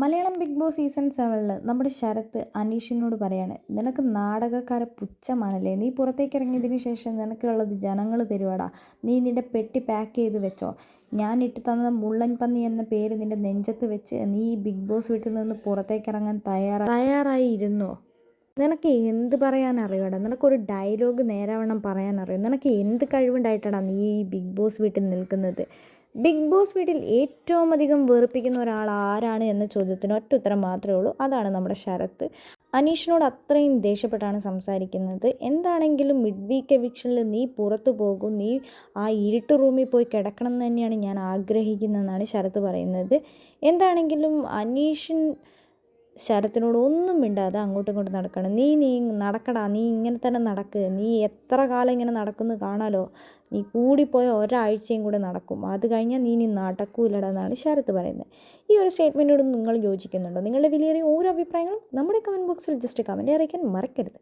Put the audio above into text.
Malayalam big boss season സെവനിൽ നമ്മുടെ ശരത്ത് അനീഷിനോട് പറയാണ് നിനക്ക് നാടകക്കാരെ പുച്ഛമാണല്ലേ? നീ പുറത്തേക്ക് ഇറങ്ങിയതിന് ശേഷം നിനക്കുള്ളത് ജനങ്ങൾ തരുവാടാ. നീ നിന്റെ പെട്ടി പാക്ക് ചെയ്ത് വെച്ചോ. ഞാൻ ഇട്ട് തന്ന മുള്ളൻ പന്നി എന്ന പേര് നിന്റെ നെഞ്ചത്ത് വെച്ച് നീ ഈ ബിഗ് ബോസ് വീട്ടിൽ നിന്ന് പുറത്തേക്ക് ഇറങ്ങാൻ തയ്യാറാ തയ്യാറായി ഇരുന്നോ നിനക്ക് എന്ത് പറയാൻ അറിയാടാ നിനക്കൊരു ഡയലോഗ് നേരാവണ്ണം പറയാൻ അറിയാം നിനക്ക് എന്ത് കഴിവുണ്ടായിട്ടാണ് നീ ഈ ബിഗ് ബോസ് വീട്ടിൽ നിൽക്കുന്നത്? ബിഗ് ബോസ് വീട്ടിൽ ഏറ്റവും അധികം വെറുപ്പിക്കുന്ന ഒരാൾ ആരാണ് എന്ന ചോദ്യത്തിന് ഒറ്റ ഉത്തരം മാത്രമേ ഉള്ളൂ. അതാണ് നമ്മുടെ ശരത്ത്. അനീഷിനോട് അത്രയും ദേഷ്യപ്പെട്ടാണ് സംസാരിക്കുന്നത്. എന്താണെങ്കിലും മിഡ് വീക്ക് എവിക്ഷനിൽ നീ പുറത്തു പോകും. നീ ആ ഇരുട്ട് റൂമിൽ പോയി കിടക്കണം എന്ന് തന്നെയാണ് ഞാൻ ആഗ്രഹിക്കുന്നതെന്നാണ് ശരത്ത് പറയുന്നത്. എന്താണെങ്കിലും അനീഷൻ ശരത്തിനോട് ഒന്നും മിണ്ടാതെ അങ്ങോട്ടും ഇങ്ങോട്ടും നടക്കണം. നീ നീ നടക്കടാ. നീ ഇങ്ങനെ തന്നെ നടക്ക്. നീ എത്ര കാലം ഇങ്ങനെ നടക്കുന്നു കാണാലോ? നീ കൂടിപ്പോയ ഒരാഴ്ചയും കൂടെ നടക്കും. അത് കഴിഞ്ഞാൽ നീ നീ നടക്കൂലടാ എന്നാണ് ശരത്ത് പറയുന്നത്. ഈ ഒരു സ്റ്റേറ്റ്മെന്റോട് നിങ്ങൾ യോജിക്കുന്നുണ്ടോ? നിങ്ങളുടെ വിലയേറിയ ഓരോ അഭിപ്രായങ്ങളും നമ്മുടെ കമന്റ് ബോക്സിൽ ജസ്റ്റ് കമന്റ് അറിയിക്കാൻ മറക്കരുത്.